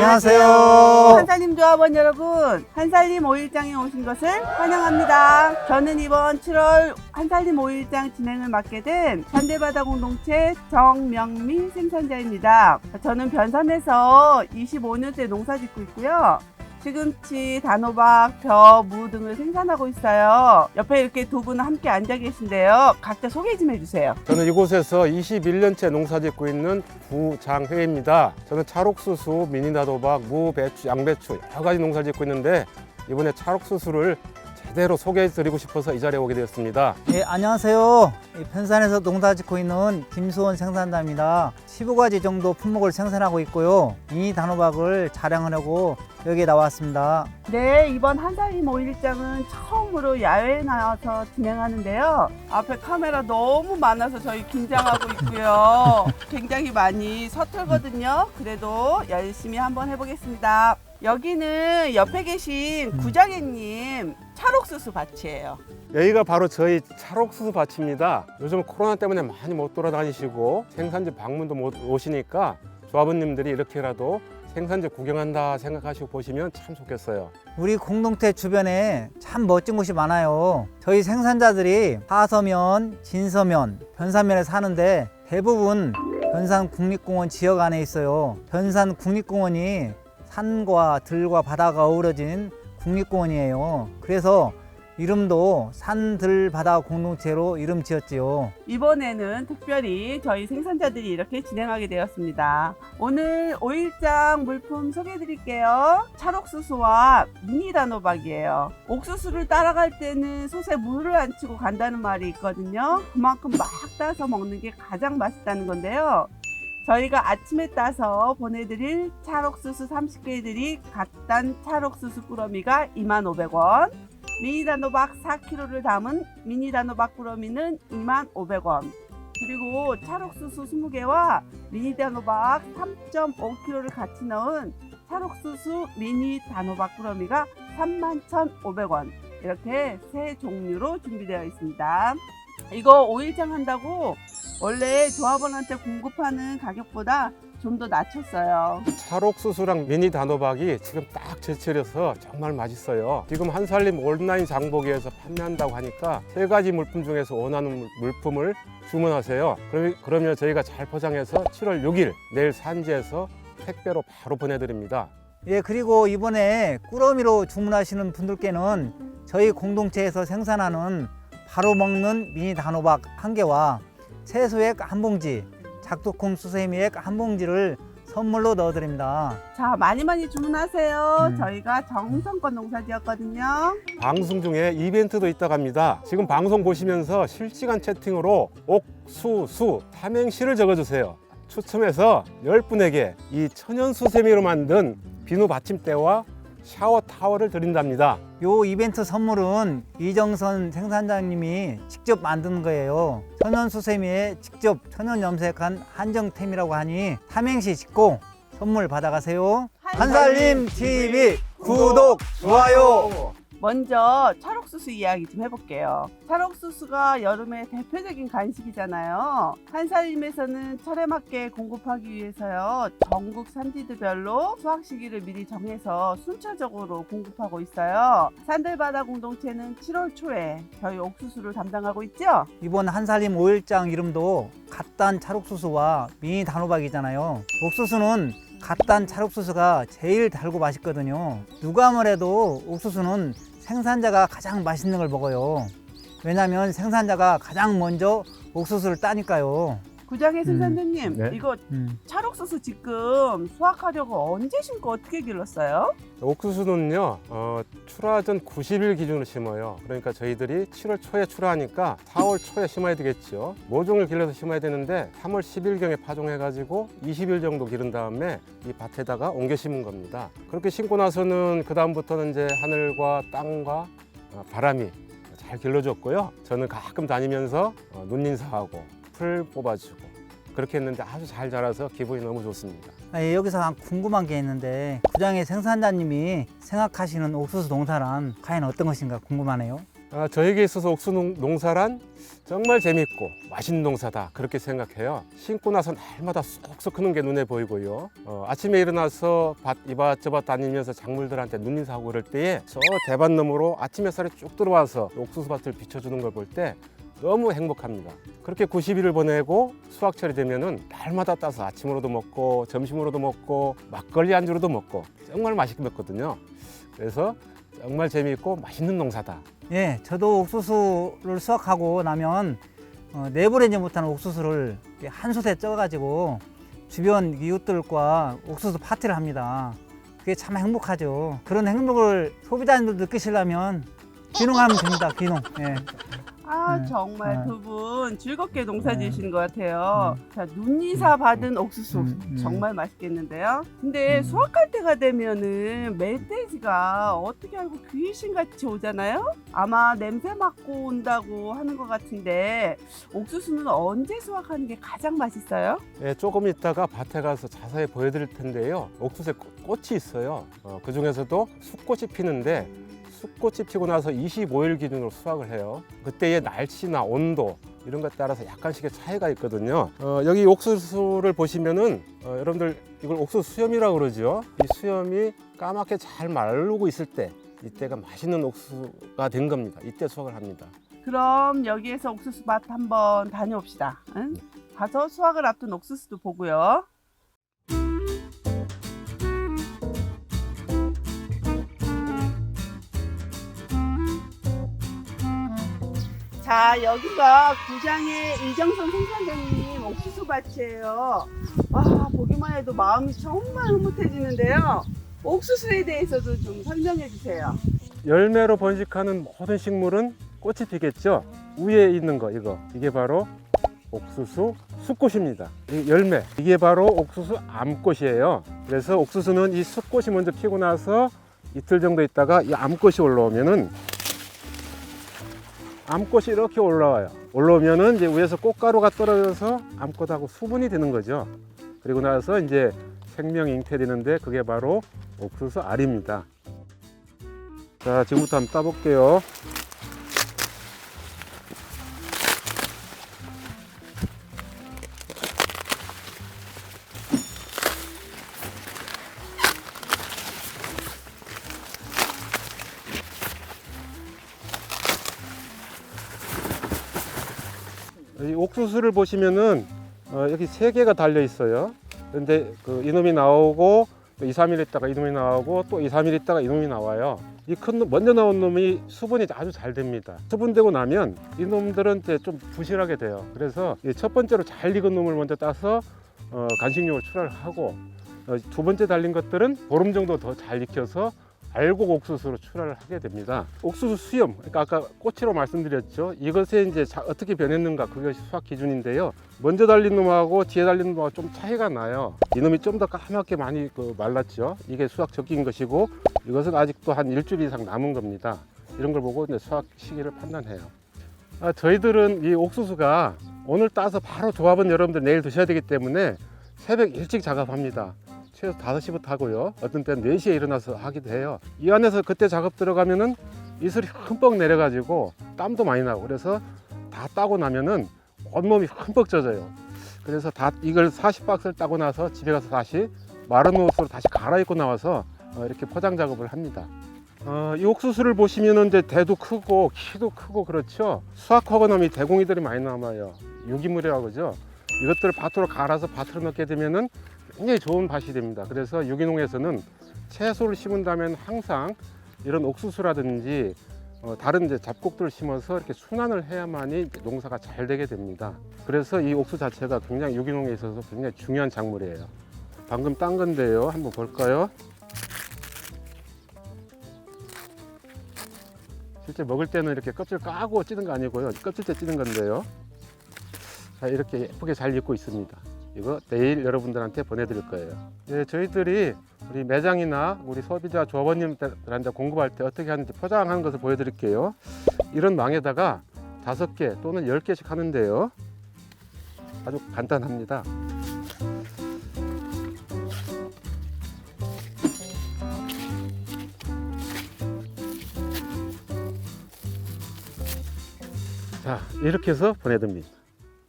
안녕하세요. 한살림 조합원 여러분, 한살림 5일장에 오신 것을 환영합니다. 저는 이번 7월 한살림 5일장 진행을 맡게 된 현대바다 공동체 정명미 생산자입니다. 저는 변산에서 25년째 농사 짓고 있고요. 시금치, 단호박, 벼, 무 등을 생산하고 있어요. 옆에 이렇게 두 분은 함께 앉아 계신데요. 각자 소개 좀 해주세요. 저는 이곳에서 21년째 농사 짓고 있는 부장회입니다. 저는 찰옥수수, 미니나도박, 무, 배추, 양배추 여러 가지 농사 짓고 있는데 이번에 찰옥수수를 제대로 소개해 드리고 싶어서 이 자리에 오게 되었습니다. 예, 안녕하세요. 이 편산에서 농사 짓고 있는 김수원 생산자입니다. 15가지 정도 품목을 생산하고 있고요. 이 단호박을 자랑하려고 여기에 나왔습니다. 네, 이번 한살림 5일장은 처음으로 야외에 나와서 진행하는데요. 앞에 카메라 너무 많아서 저희 긴장하고 있고요. 굉장히 많이 서툴거든요. 그래도 열심히 한번 해보겠습니다. 여기는 옆에 계신 구장애님 찰옥수수 밭이에요. 여기가 바로 저희 찰옥수수 밭입니다. 요즘 코로나 때문에 많이 못 돌아다니시고 생산지 방문도 못 오시니까 조합원님들이 이렇게라도 생산지 구경한다 생각하시고 보시면 참 좋겠어요. 우리 공동체 주변에 참 멋진 곳이 많아요. 저희 생산자들이 하서면, 진서면, 변산면에 사는데 대부분 변산 국립공원 지역 안에 있어요. 변산 국립공원이 산과 들과 바다가 어우러진 국립공원이에요. 그래서 이름도 산들 바다 공동체로 이름 지었지요. 이번에는 특별히 저희 생산자들이 이렇게 진행하게 되었습니다. 오늘 5일장 물품 소개해 드릴게요. 찰옥수수와 미니 단호박이에요. 옥수수를 따라갈 때는 솥에 물을 안 치고 간다는 말이 있거든요. 그만큼 막 따서 먹는 게 가장 맛있다는 건데요. 저희가 아침에 따서 보내드릴 찰옥수수 30개들이 갓단 찰옥수수 꾸러미가 2,500원, 미니 단호박 4kg를 담은 미니 단호박 꾸러미는 2,500원. 그리고 찰옥수수 20개와 미니 단호박 3.5kg를 같이 넣은 찰옥수수 미니 단호박 꾸러미가 31,500원. 이렇게 세 종류로 준비되어 있습니다. 이거 5일장 한다고 원래 조합원한테 공급하는 가격보다 좀 더 낮췄어요. 찰옥수수랑 미니 단호박이 지금 딱 제철이어서 정말 맛있어요. 지금 한살림 온라인 장보기에서 판매한다고 하니까 세 가지 물품 중에서 원하는 물품을 주문하세요. 그럼- 그러면 저희가 잘 포장해서 7월 6일 내일 산지에서 택배로 바로 보내드립니다. 예, 그리고 이번에 꾸러미로 주문하시는 분들께는 저희 공동체에서 생산하는 바로 먹는 미니 단호박 한 개와 채소액 한 봉지, 작두콩 수세미액 한 봉지를 선물로 넣어드립니다. 자, 많이 많이 주문하세요. 음. 저희가 정성껏 농사 지었거든요. 방송 중에 이벤트도 있다고 합니다. 지금 방송 보시면서 실시간 채팅으로 옥수수 삼행시를 적어주세요. 추첨해서 10분에게 이 천연 수세미로 만든 비누 받침대와 샤워 타월을 드린답니다. 요 이벤트 선물은 이정선 생산자님이 직접 만든 거예요. 천연 수세미에 직접 천연 염색한 한정템이라고 하니 삼행시 짓고 선물 받아가세요. 한살림 TV 구독 좋아요. 먼저 찰옥수수 이야기 좀 해볼게요. 찰옥수수가 여름의 대표적인 간식이잖아요. 한살림에서는 철에 맞게 공급하기 위해서요. 전국 산지들별로 수확 시기를 미리 정해서 순차적으로 공급하고 있어요. 산들바다 공동체는 7월 초에 저희 옥수수를 담당하고 있죠. 이번 한살림 5일장 이름도 갓단 찰옥수수와 미니 단호박이잖아요. 옥수수는 갓단 찰옥수수가 제일 달고 맛있거든요. 누가 뭐래도 옥수수는 생산자가 가장 맛있는 걸 먹어요. 왜냐하면 생산자가 가장 먼저 옥수수를 따니까요. 구장의 생산자님, 네. 이거 음. 찰옥수수 지금 수확하려고 언제 심고 어떻게 길렀어요? 옥수수는요, 어, 출하 전 90일 기준으로 심어요. 그러니까 저희들이 7월 초에 출하하니까 4월 초에 심어야 되겠죠. 모종을 길러서 심어야 되는데 3월 10일경에 파종해 가지고 20일 정도 기른 다음에 이 밭에다가 옮겨 심은 겁니다. 그렇게 심고 나서는 그 다음부터는 이제 하늘과 땅과 어, 바람이 잘 길러줬고요. 저는 가끔 다니면서 어, 눈 인사하고 풀 뽑아주고 그렇게 했는데 아주 잘 자라서 기분이 너무 좋습니다. 아, 예, 여기서 한 궁금한 게 있는데 구장의 생산자님이 생각하시는 옥수수 농사란 과연 어떤 것인가 궁금하네요. 아, 저에게 있어서 옥수수 농- 농사란 정말 재밌고 맛있는 농사다 그렇게 생각해요. 심고 나서 날마다 쏙쏙 크는 게 눈에 보이고요. 어, 아침에 일어나서 밭 이밭 저밭 다니면서 작물들한테 눈인사하고 그럴 때에 저 대밭 너머로 아침 햇살이 쭉 들어와서 옥수수 밭을 비춰주는 걸 볼 때 너무 행복합니다. 그렇게 90일을 보내고 수확철이 되면은 날마다 따서 아침으로도 먹고 점심으로도 먹고 막걸리 안주로도 먹고 정말 맛있게 먹거든요. 그래서 정말 재미있고 맛있는 농사다. 예, 저도 옥수수를 수확하고 나면 어, 내보내지 못하는 옥수수를 한 솥에 쪄가지고 주변 이웃들과 옥수수 파티를 합니다. 그게 참 행복하죠. 그런 행복을 소비자님들 느끼시려면 귀농하면 됩니다. 귀농. 예. 아 네. 정말 네. 두분 즐겁게 농사 네. 지으시는 것 같아요. 자 눈이사 받은 옥수수 음, 음. 정말 맛있겠는데요. 근데 음. 수확할 때가 되면은 멧돼지가 어떻게 알고 귀신 같이 오잖아요. 아마 냄새 맡고 온다고 하는 것 같은데 옥수수는 언제 수확하는 게 가장 맛있어요? 예, 조금 있다가 밭에 가서 자세히 보여드릴 텐데요. 옥수수에 꽃- 꽃이 있어요. 어, 그 중에서도 숫꽃이 피는데 숫꽃이 피고 나서 25일 기준으로 수확을 해요. 그때의 날씨나 온도 이런 것에 따라서 약간씩의 차이가 있거든요. 어, 여기 옥수수를 보시면은 어, 여러분들 이걸 옥수수 수염이라고 그러죠. 이 수염이 까맣게 잘 마르고 있을 때 이때가 맛있는 옥수수가 된 겁니다. 이때 수확을 합니다. 그럼 여기에서 옥수수 밭 한번 다녀옵시다. 응? 가서 수확을 앞둔 옥수수도 보고요. 자, 여기가 구장의 이정선 생산자님 옥수수 밭이에요. 아, 보기만 해도 마음이 정말 흐뭇해지는데요. 옥수수에 대해서도 좀 설명해 주세요. 열매로 번식하는 모든 식물은 꽃이 피겠죠. 위에 있는 거 이거 이게 바로 옥수수 숫꽃입니다. 이 열매 이게 바로 옥수수 암꽃이에요. 그래서 옥수수는 이 숫꽃이 먼저 피고 나서 이틀 정도 있다가 이 암꽃이 올라오면은 암꽃이 이렇게 올라와요. 올라오면은 이제 위에서 꽃가루가 떨어져서 암꽃하고 수분이 되는 거죠. 그리고 나서 이제 생명 잉태되는데 그게 바로 옥수수 알입니다. 자, 지금부터 한번 따볼게요. 이 옥수수를 보시면은 어, 여기 세 개가 달려 있어요. 근데 그 이놈이 나오고 또 2, 3일 있다가 이놈이 나오고 또 2, 3일 있다가 이놈이 나와요. 이 큰 먼저 나온 놈이 수분이 아주 잘 됩니다. 수분되고 나면 이놈들은 이제 좀 부실하게 돼요. 그래서 이첫 번째로 잘 익은 놈을 먼저 따서 어, 간식용으로 출하를 하고 어, 두 번째 달린 것들은 보름 정도 더 잘 익혀서 알곡 옥수수로 출하를 하게 됩니다. 옥수수 수염, 그러니까 아까 꽃으로 말씀드렸죠. 이것에 이제 자- 어떻게 변했는가 그것이 수확 기준인데요. 먼저 달린 놈하고 뒤에 달린 놈하고 좀 차이가 나요. 이놈이 좀 더 까맣게 많이 그 말랐죠. 이게 수확 적기인 것이고 이것은 아직도 한 일주일 이상 남은 겁니다. 이런 걸 보고 이제 수확 시기를 판단해요. 아, 저희들은 이 옥수수가 오늘 따서 바로 조합은 여러분들 내일 드셔야 되기 때문에 새벽 일찍 작업합니다. 최소 5시부터 하고요. 어떤 때는 4시에 일어나서 하기도 해요. 이 안에서 그때 작업 들어가면은 이슬이 흠뻑 내려가지고 땀도 많이 나고 그래서 다 따고 나면은 온몸이 흠뻑 젖어요. 그래서 다 이걸 40박스를 따고 나서 집에 가서 다시 마른 옷으로 다시 갈아입고 나와서 어, 이렇게 포장 작업을 합니다. 어, 이 옥수수를 보시면은 이제 대도 크고 키도 크고 그렇죠. 수확하고 나면 이 대공이들이 많이 남아요. 유기물이라고 그러죠. 이것들을 밭으로 갈아서 밭으로 넣게 되면은 굉장히 좋은 밭이 됩니다. 그래서 유기농에서는 채소를 심은 다면 항상 이런 옥수수라든지 어, 다른 이제 잡곡들을 심어서 이렇게 순환을 해야만이 농사가 잘 되게 됩니다. 그래서 이 옥수 자체가 굉장히 유기농에 있어서 굉장히 중요한 작물이에요. 방금 딴 건데요. 한번 볼까요? 실제 먹을 때는 이렇게 껍질 까고 찌는 거 아니고요. 껍질째 찌는 건데요. 자, 이렇게 예쁘게 잘 익고 있습니다. 이거 내일 여러분들한테 보내드릴 거예요. 네, 저희들이 우리 매장이나 우리 소비자 조합원님들한테 공급할 때 어떻게 하는지 포장하는 것을 보여드릴게요. 이런 망에다가 다섯 개 또는 열 개씩 하는데요. 아주 간단합니다. 자, 이렇게 해서 보내듭니다.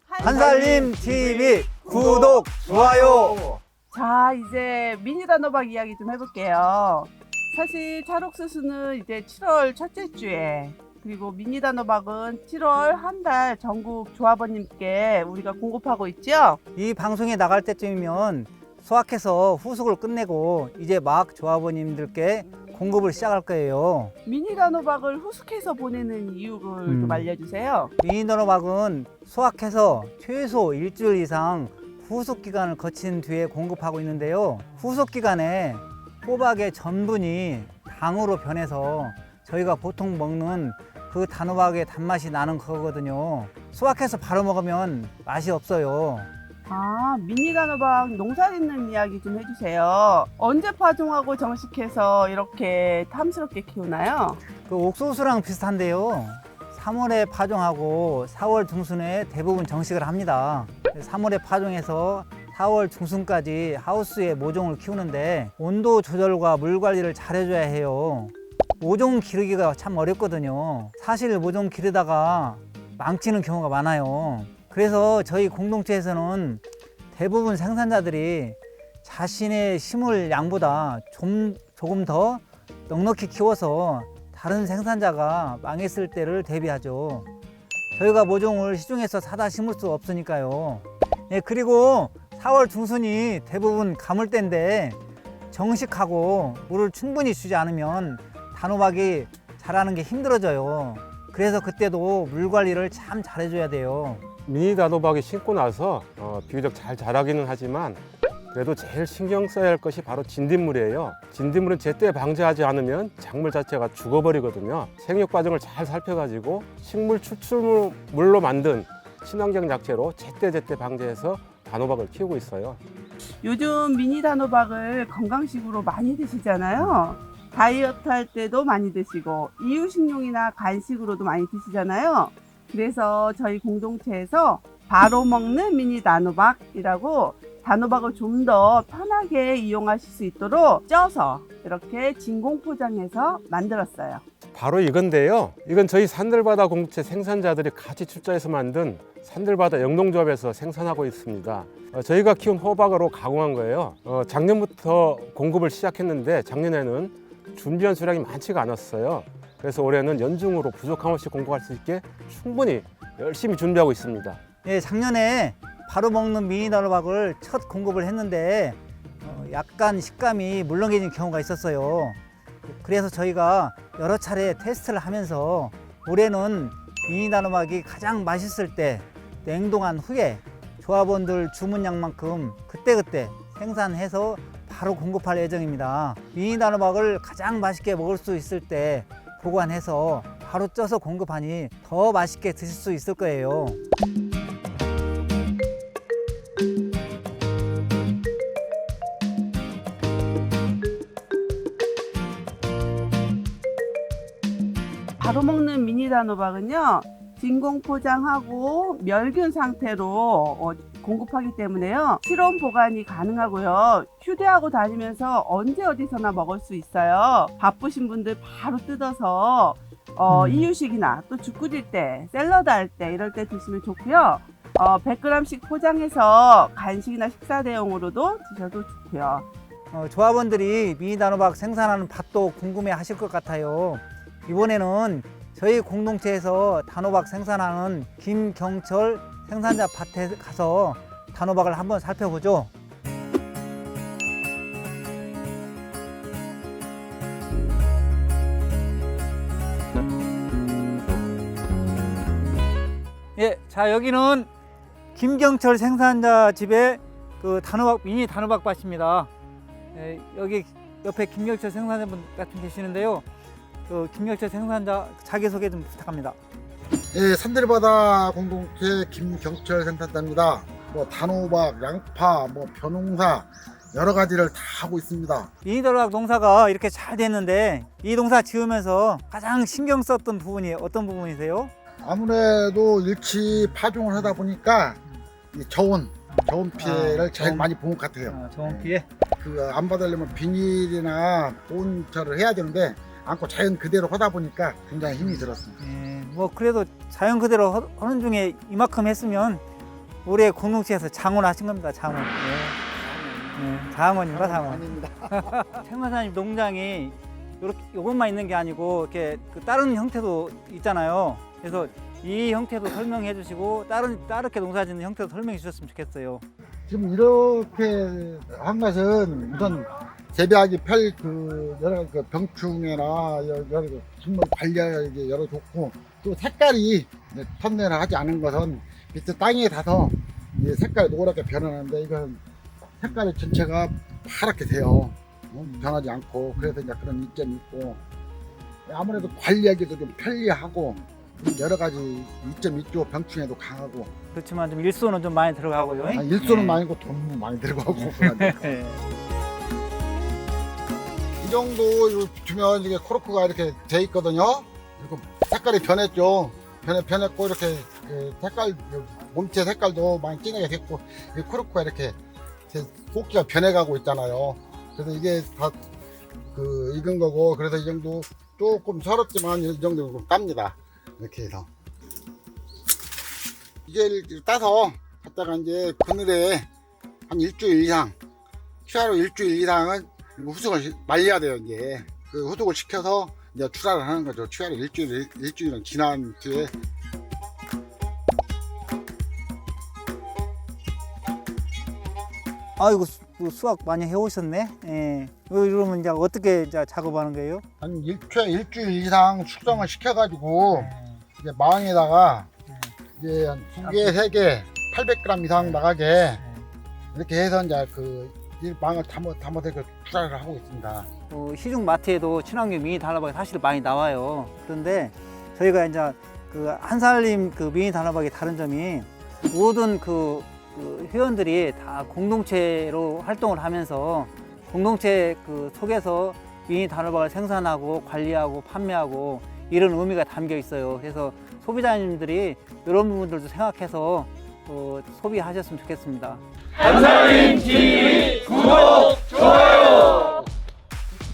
한살림 TV 구독 좋아요. 자, 이제 미니 단호박 이야기 좀 해볼게요. 사실 찰옥수수는 이제 7월 첫째 주에 그리고 미니 단호박은 7월 한 달 전국 조합원님께 우리가 공급하고 있죠. 이 방송에 나갈 때쯤이면 수확해서 후숙을 끝내고 이제 막 조합원님들께 공급을 시작할 거예요. 미니 단호박을 후숙해서 보내는 이유를 음. 좀 알려주세요. 미니더너박은 수확해서 최소 일주일 이상 후숙 기간을 거친 뒤에 공급하고 있는데요. 후숙 기간에 호박의 전분이 당으로 변해서 저희가 보통 먹는 그 단호박의 단맛이 나는 거거든요. 수확해서 바로 먹으면 맛이 없어요. 아, 미니 단호박 농사 짓는 이야기 좀 해주세요. 언제 파종하고 정식해서 이렇게 탐스럽게 키우나요? 그 옥수수랑 비슷한데요. 3월에 파종하고 4월 중순에 대부분 정식을 합니다. 3월에 파종해서 4월 중순까지 하우스에 모종을 키우는데 온도 조절과 물 관리를 잘 해줘야 해요. 모종 기르기가 참 어렵거든요. 사실 모종 기르다가 망치는 경우가 많아요. 그래서 저희 공동체에서는 대부분 생산자들이 자신의 심을 양보다 좀 조금 더 넉넉히 키워서 다른 생산자가 망했을 때를 대비하죠. 저희가 모종을 시중에서 사다 심을 수 없으니까요. 예, 그리고 4월 중순이 대부분 가물때인데 정식하고 물을 충분히 주지 않으면 단호박이 자라는 게 힘들어져요. 그래서 그때도 물 관리를 참 잘해줘야 돼요. 미니 단호박이 심고 나서 어, 비교적 잘 자라기는 하지만 그래도 제일 신경 써야 할 것이 바로 진딧물이에요. 진딧물은 제때 방제하지 않으면 작물 자체가 죽어버리거든요. 생육 과정을 잘 살펴가지고 식물 추출물로 만든 친환경 약재로 제때 제때 방제해서 단호박을 키우고 있어요. 요즘 미니 단호박을 건강식으로 많이 드시잖아요. 다이어트 할 때도 많이 드시고 이유식용이나 간식으로도 많이 드시잖아요. 그래서 저희 공동체에서 바로 먹는 미니 단호박이라고 단호박을 좀 더 편하게 이용하실 수 있도록 쪄서 이렇게 진공 포장해서 만들었어요. 바로 이건데요. 이건 저희 산들바다 공동체 생산자들이 같이 출자해서 만든 산들바다 영농조합에서 생산하고 있습니다. 어, 저희가 키운 호박으로 가공한 거예요. 어, 작년부터 공급을 시작했는데 작년에는 준비한 수량이 많지가 않았어요. 그래서 올해는 연중으로 부족함 없이 공급할 수 있게 충분히 열심히 준비하고 있습니다. 예, 작년에 바로 먹는 미니 단호박을 첫 공급을 했는데 어, 약간 식감이 물렁해진 경우가 있었어요. 그래서 저희가 여러 차례 테스트를 하면서 올해는 미니 단호박이 가장 맛있을 때 냉동한 후에 조합원들 주문량만큼 그때그때 생산해서 바로 공급할 예정입니다. 미니 단호박을 가장 맛있게 먹을 수 있을 때 보관해서 바로 쪄서 공급하니 더 맛있게 드실 수 있을 거예요. 먹는 미니 단호박은요 진공 포장하고 멸균 상태로 어, 공급하기 때문에요. 실온 보관이 가능하고요. 휴대하고 다니면서 언제 어디서나 먹을 수 있어요. 바쁘신 분들 바로 뜯어서 어, 음. 이유식이나 또 죽 끓일 때 샐러드 할 때 이럴 때 드시면 좋고요. 어, 100g씩 포장해서 간식이나 식사 대용으로도 드셔도 좋고요. 어, 조합원들이 미니 단호박 생산하는 밭도 궁금해 하실 것 같아요. 이번에는 저희 공동체에서 단호박 생산하는 김경철 생산자 밭에 가서 단호박을 한번 살펴보죠. 예, 자 여기는 김경철 생산자 집의 그 단호박 미니 단호박 밭입니다. 예, 여기 옆에 김경철 생산자분 같은 계시는데요. 그 김경철 생산자 자기 소개 좀 부탁합니다. 예, 산들바다 공동체 김경철 생산자입니다. 뭐 단호박, 양파, 뭐 벼농사 여러 가지를 다 하고 있습니다. 미니 단호박 농사가 이렇게 잘 됐는데 이 농사 지으면서 가장 신경 썼던 부분이 어떤 부분이세요? 아무래도 일치 파종을 하다 보니까 이 저온, 저온 피해를 아, 제일 저온. 많이 본 것 같아요. 어, 좋은 피해. 그 안 받으려면 비닐이나 보온처를 해야 되는데 않고 자연 그대로 하다 보니까 굉장히 힘이 들었습니다. 예, 뭐 그래도 자연 그대로 하- 하는 중에 이만큼 했으면 올해 공동체에서 장원하신 겁니다. 장원. 네. 네, 장원입니다. 장원. 아닙니다. 생마사님 농장이 이렇게 이것만 있는 게 아니고 이렇게 그 다른 형태도 있잖아요. 그래서 이 형태도 설명해 주시고 다른 다르게 농사짓는 형태도 설명해 주셨으면 좋겠어요. 지금 이렇게 한 것은 우선 재배하기 펼그 여러 그 병충해나 여- 여러 그 식물 관리하기 여러 좋고 또 색깔이 턴내를 하지 않은 것은 밑에 땅에 닿아서 이 색깔이 노랗게 변하는데 이건 색깔이 전체가 파랗게 돼요. 어, 변하지 않고 그래서 이제 그런 이점이 있고 아무래도 관리하기도 좀 편리하고 여러 가지 이점이 있죠. 병충해도 강하고 그렇지만 좀 일소는 좀 많이 들어가고요. 아, 일소는 네. 많이 고 돈도 많이 들어가고 그러니까. 네. 이 정도 이거 두면 이게 코르크가 이렇게 돼 있거든요. 그리고 색깔이 변했죠. 변해 변했고 이렇게 그 색깔 몸체 색깔도 많이 진하게 됐고 이 코르크가 이렇게 제 꼭지가 변해가고 있잖아요. 그래서 이게 다 그 익은 거고 그래서 이 정도 조금 서럽지만 이 정도 깝니다. 이렇게 해서 이게 따서 갖다가 이제 그늘에 한 일주일 이상 취하로 일주일 이상은 후숙을 시- 말려야 돼요 이제 그 후숙을 시켜서 이제 출하를 하는 거죠 취하로 일주일 일주일은 지난 뒤에 아이고 수- 그 수학 많이 해오셨네. 예. 어, 이러면 이제 어떻게 이제 작업하는 거예요? 한 일, 최 일주일 이상 숙성을 시켜가지고 이제 망에다가 이제 한 두 개, 세 개, 800g 이상 나가게 이렇게 해서 이제 그이 망을 담아 담아서 그 출하를 하고 있습니다. 어, 시중 마트에도 친환경 미니 단호박이 사실 많이 나와요. 그런데 저희가 이제 그 한살림 그 미니 단호박의 다른 점이 모든 그, 그 회원들이 다 공동체로 활동을 하면서 공동체 그 속에서 미니 단호박을 생산하고 관리하고 판매하고 이런 의미가 담겨 있어요. 그래서 소비자님들이 이런 부분들도 생각해서 어, 소비하셨으면 좋겠습니다.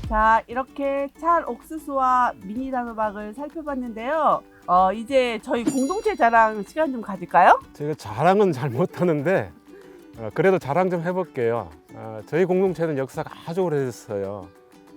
자, 이렇게 찰 옥수수와 미니 단호박을 살펴봤는데요. 어, 이제 저희 공동체 자랑 시간 좀 가질까요? 제가 자랑은 잘 못하는데 어, 그래도 자랑 좀 해볼게요. 어, 저희 공동체는 역사가 아주 오래됐어요.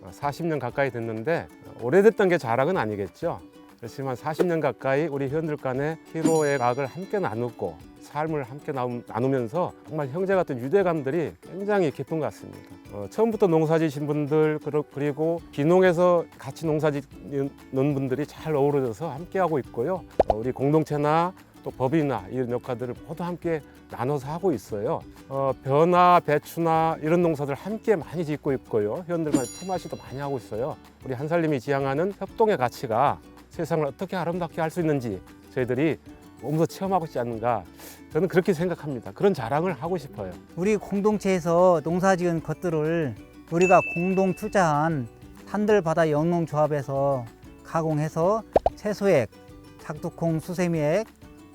어, 40년 가까이 됐는데 어, 오래됐던 게 자랑은 아니겠죠. 그렇지만 40년 가까이 우리 회원들 간에 희로의 각을 함께 나누고 삶을 함께 나누- 나누면서 정말 형제 같은 유대감들이 굉장히 깊은 것 같습니다. 어, 처음부터 농사지신 분들 그리고 기농에서 같이 농사짓는 분들이 잘 어우러져서 함께하고 있고요. 어, 우리 공동체나 또 법이나 이런 역할들을 모두 함께 나눠서 하고 있어요. 어, 벼나 배추나 이런 농사들 함께 많이 짓고 있고요. 회원들만 품앗이도 많이 하고 있어요. 우리 한살림이 지향하는 협동의 가치가 세상을 어떻게 아름답게 할 수 있는지 저희들이 몸소 체험하고 있지 않는가 저는 그렇게 생각합니다. 그런 자랑을 하고 싶어요. 우리 공동체에서 농사지은 것들을 우리가 공동 투자한 산들바다 영농조합에서 가공해서 채소액, 작두콩 수세미액,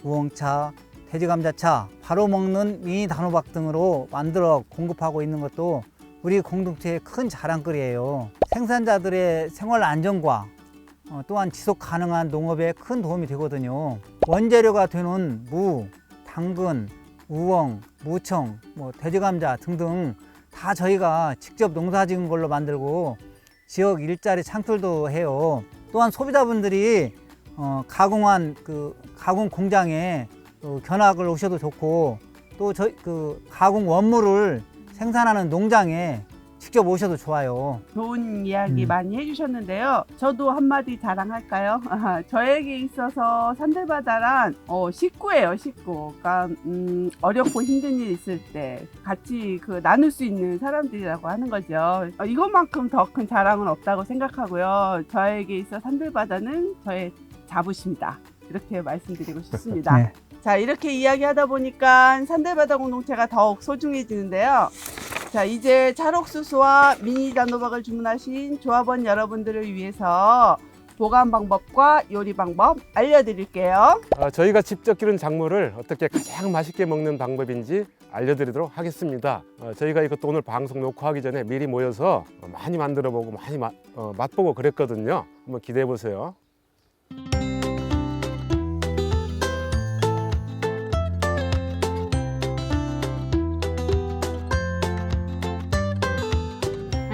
우엉차, 돼지감자차, 바로 먹는 미니 단호박 등으로 만들어 공급하고 있는 것도 우리 공동체의 큰 자랑거리예요. 생산자들의 생활 안정과 어, 또한 지속 가능한 농업에 큰 도움이 되거든요. 원재료가 되는 무, 당근, 우엉, 무청, 뭐 돼지감자 등등 다 저희가 직접 농사 지은 걸로 만들고 지역 일자리 창출도 해요. 또한 소비자분들이 어, 가공한 그 가공 공장에 어, 견학을 오셔도 좋고 또 저희 그 가공 원물을 생산하는 농장에 직접 오셔도 좋아요. 좋은 이야기 음. 많이 해주셨는데요. 저도 한마디 자랑할까요? 저에게 있어서 산들바다란 어, 식구예요, 식구. 그러니까 음, 어렵고 힘든 일 있을 때 같이 그 나눌 수 있는 사람들이라고 하는 거죠. 어, 이것만큼 더 큰 자랑은 없다고 생각하고요. 저에게 있어 산들바다는 저의 자부심이다. 이렇게 말씀드리고 싶습니다. 네. 자, 이렇게 이야기하다 보니까 산들바다 공동체가 더욱 소중해지는데요. 자, 이제 찰옥수수와 미니 단호박을 주문하신 조합원 여러분들을 위해서 보관 방법과 요리 방법 알려드릴게요. 어, 저희가 직접 기른 작물을 어떻게 가장 맛있게 먹는 방법인지 알려드리도록 하겠습니다. 어, 저희가 이것도 오늘 방송 녹화하기 전에 미리 모여서 어, 많이 만들어보고 많이 맛, 어, 맛보고 그랬거든요. 한번 기대해 보세요.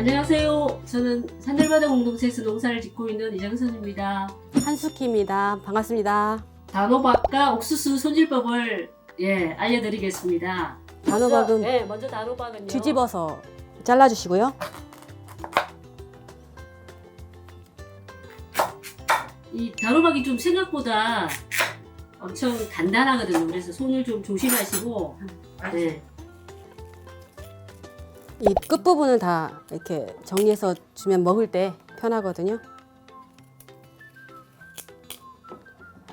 안녕하세요. 저는 산들바다 공동체에서 농사를 짓고 있는 이정선입니다. 한숙희입니다. 반갑습니다. 단호박과 옥수수 손질법을 예 알려드리겠습니다. 단호박은 네, 먼저 단호박은요. 뒤집어서 잘라주시고요. 이 단호박이 좀 생각보다 엄청 단단하거든요. 그래서 손을 좀 조심하시고 네. 이 끝부분을 다 이렇게 정리해서 주면 먹을 때 편하거든요.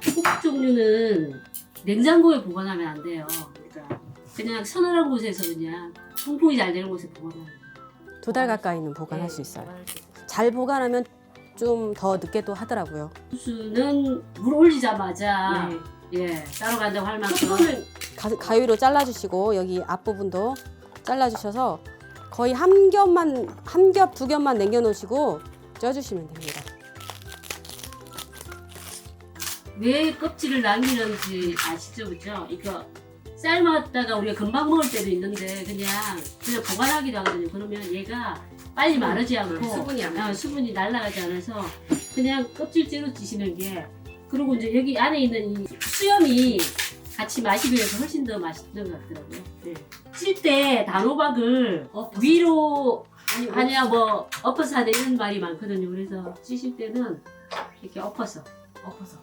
국 종류는 냉장고에 보관하면 안 돼요. 그러니까 그냥 서늘한 곳에서 그냥 통풍이 잘 되는 곳에 보관하면 두 달 가까이는 보관할 네, 수 있어요. 보관할 수 있어요. 잘 보관하면 좀 더 늦게 또 하더라고요. 옥수수는 물 올리자마자 네. 예 따로 간다고 할 만큼 가, 가위로 잘라주시고 여기 앞부분도 잘라주셔서 거의 한 겹만 한 겹 두 겹만 남겨놓으시고 쪄주시면 됩니다. 왜 껍질을 남기는지 아시죠, 그죠? 이거 삶았다가 우리가 금방 먹을 때도 있는데 그냥 그냥 보관하기도 하거든요. 그러면 얘가 빨리 마르지 않고 수분이 안 어, 수분이 날아가지 않아서 그냥 껍질째로 드시는 게 그리고 이제 여기 안에 있는 이 수염이 같이 마시기 위해서 훨씬 더 맛있는 것 같더라고요. 네. 찔때 단호박을 위로 하냐 뭐 엎어서 하냐 이런 말이 많거든요. 그래서 찌실 때는 이렇게 엎어서 엎어서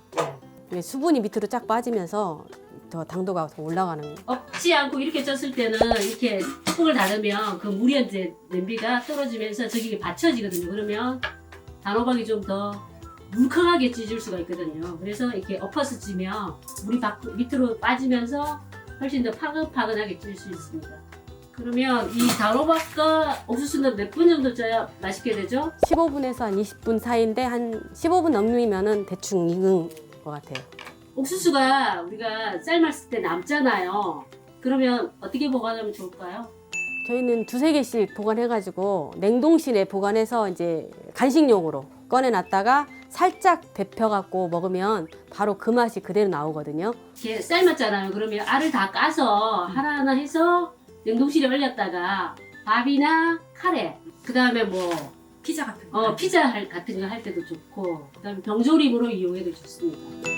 이게 수분이 밑으로 쫙 빠지면서 더 당도가 더 올라가는 엎지 않고 이렇게 쪘을 때는 이렇게 뚜껑을 닫으면 그 물이 이제 냄비가 떨어지면서 저기 받쳐지거든요. 그러면 단호박이 좀 더 물컹하게 찢을 수가 있거든요. 그래서 이렇게 엎어서 찌면 물이 밖 밑으로 빠지면서 훨씬 더 파근파근하게 찔 수 있습니다. 그러면 이 단호박과 옥수수는 몇 분 정도 쪄야 맛있게 되죠? 15분에서 한 20분 사이인데 한 15분 넘으면은 대충 익은 것 같아요. 옥수수가 우리가 삶았을 때 남잖아요. 그러면 어떻게 보관하면 좋을까요? 저희는 두세 개씩 보관해가지고 냉동실에 보관해서 이제 간식용으로 꺼내 놨다가 살짝 데펴 갖고 먹으면 바로 그 맛이 그대로 나오거든요. 이렇게 삶았잖아요. 그러면 알을 다 까서 하나하나 해서 냉동실에 얼렸다가 밥이나 카레, 그 다음에 뭐 피자 같은 거. 어, 피자 할- 같은 거 할 때도 좋고, 그 다음에 병조림으로 이용해도 좋습니다.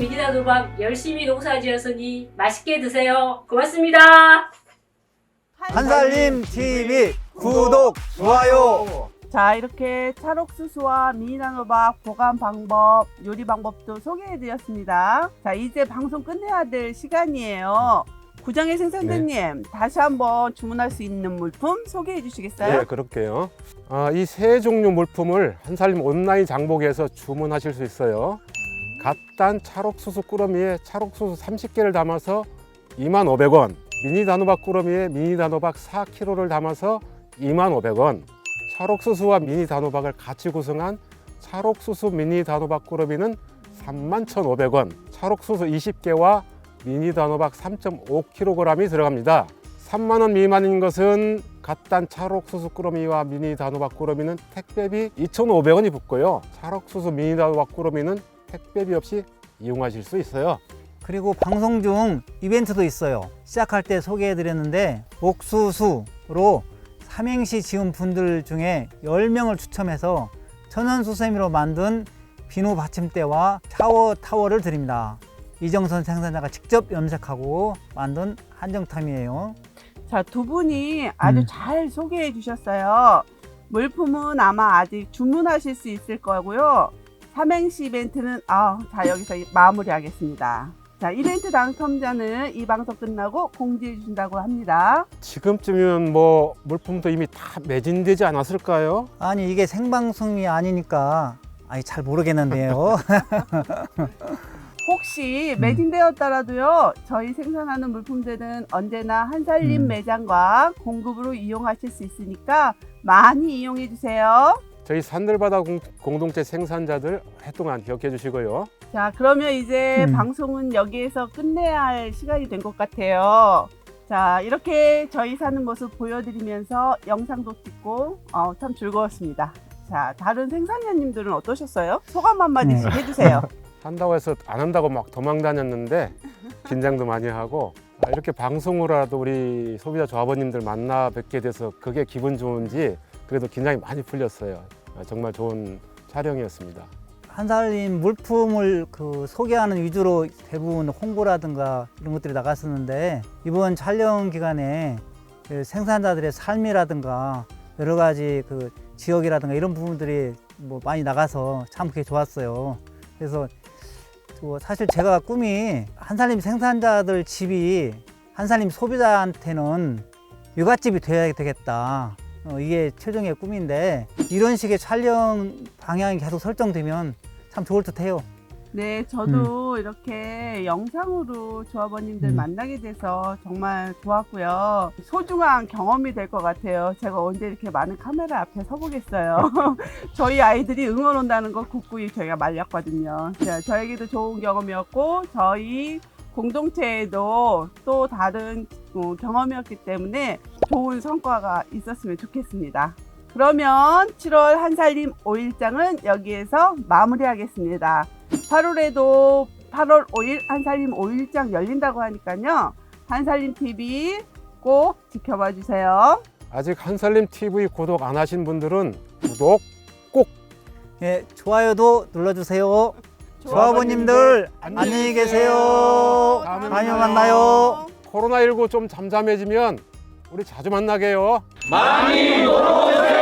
미니다도박 열심히 농사지었으니 맛있게 드세요. 고맙습니다. 한살림 TV 구독 좋아요. 자 이렇게 찰옥수수와 미니나노박 보관 방법, 요리 방법도 소개해드렸습니다. 자 이제 방송 끝내야 될 시간이에요. 구정의 생산자님 다시 한번 주문할 수 있는 물품 소개해 주시겠어요? 네, 그럴게요. 아, 이 세 종류 물품을 한살림 온라인 장복에서 주문하실 수 있어요. 갓단 찰옥수수 꾸러미에 찰옥수수 30개를 담아서 25,500원, 미니 단호박 꾸러미에 미니 단호박 4kg를 담아서 25,500원, 찰옥수수와 미니 단호박을 같이 구성한 찰옥수수 미니 단호박 꾸러미는 31,500원, 찰옥수수 20개와 미니 단호박 3.5kg이 들어갑니다. 3만 원 미만인 것은 갓단 찰옥수수 꾸러미와 미니 단호박 꾸러미는 택배비 2,500원이 붙고요. 찰옥수수 미니 단호박 꾸러미는 택배비 없이 이용하실 수 있어요. 그리고 방송 중 이벤트도 있어요. 시작할 때 소개해 드렸는데 옥수수로 삼행시 지은 분들 중에 10명을 추첨해서 천연 수세미로 만든 비누 받침대와 샤워 타월을 드립니다. 이정선 생산자가 직접 염색하고 만든 한정탐이에요. 자, 두 분이 아주 음. 잘 소개해 주셨어요. 물품은 아마 아직 주문하실 수 있을 거고요. 삼행시 이벤트는 아, 자 여기서 이- 마무리하겠습니다. 자, 이벤트 당첨자는 이 방송 끝나고 공지해 주신다고 합니다. 지금쯤이면 뭐 물품도 이미 다 매진되지 않았을까요? 아니 이게 생방송이 아니니까 아니 잘 모르겠는데요. 혹시 음. 매진되었더라도요, 저희 생산하는 물품들은 언제나 한살림 음. 매장과 공급으로 이용하실 수 있으니까 많이 이용해 주세요. 저희 산들바다 공- 공동체 생산자들 활동안 기억해 주시고요. 자, 그러면 이제 음. 방송은 여기에서 끝내야 할 시간이 된 것 같아요. 자, 이렇게 저희 사는 모습 보여드리면서 영상도 찍고 어, 참 즐거웠습니다. 자, 다른 생산자님들은 어떠셨어요? 소감 한마디씩 음. 해주세요. 한다고 해서 안 한다고 막 도망 다녔는데 긴장도 많이 하고 아, 이렇게 방송으로라도 우리 소비자 조합원님들 만나 뵙게 돼서 그게 기분 좋은지 그래도 긴장이 많이 풀렸어요. 아, 정말 좋은 촬영이었습니다. 한살림 물품을 그 소개하는 위주로 대부분 홍보라든가 이런 것들이 나갔었는데 이번 촬영 기간에 그 생산자들의 삶이라든가 여러 가지 그 지역이라든가 이런 부분들이 뭐 많이 나가서 참 그게 좋았어요. 그래서 그 사실 제가 꿈이 한살림 생산자들 집이 한살림 소비자한테는 육아집이 돼야 되겠다. 어, 이게 최종의 꿈인데 이런 식의 촬영 방향이 계속 설정되면 참 좋을 듯해요. 네, 저도 이렇게 영상으로 조합원님들 음. 만나게 돼서 정말 좋았고요. 소중한 경험이 될 것 같아요. 제가 언제 이렇게 많은 카메라 앞에 서보겠어요. 저희 아이들이 응원 온다는 거 굳고이 저희가 말렸거든요. 자, 저에게도 좋은 경험이었고, 저희 공동체에도 또 다른 어, 경험이었기 때문에 좋은 성과가 있었으면 좋겠습니다. 그러면 7월 한살림 5일장은 여기에서 마무리하겠습니다. 8월에도 8월 5일 한살림 5일장 열린다고 하니까요. 한살림 TV 꼭 지켜봐 주세요. 아직 한살림 TV 구독 안 하신 분들은 구독 예, 좋아요도 눌러주세요. 조합원님들 안녕히 계세요. 다음에 만나요. 코로나19 좀 잠잠해지면 우리 자주 만나게요. 많이 놀러오세요.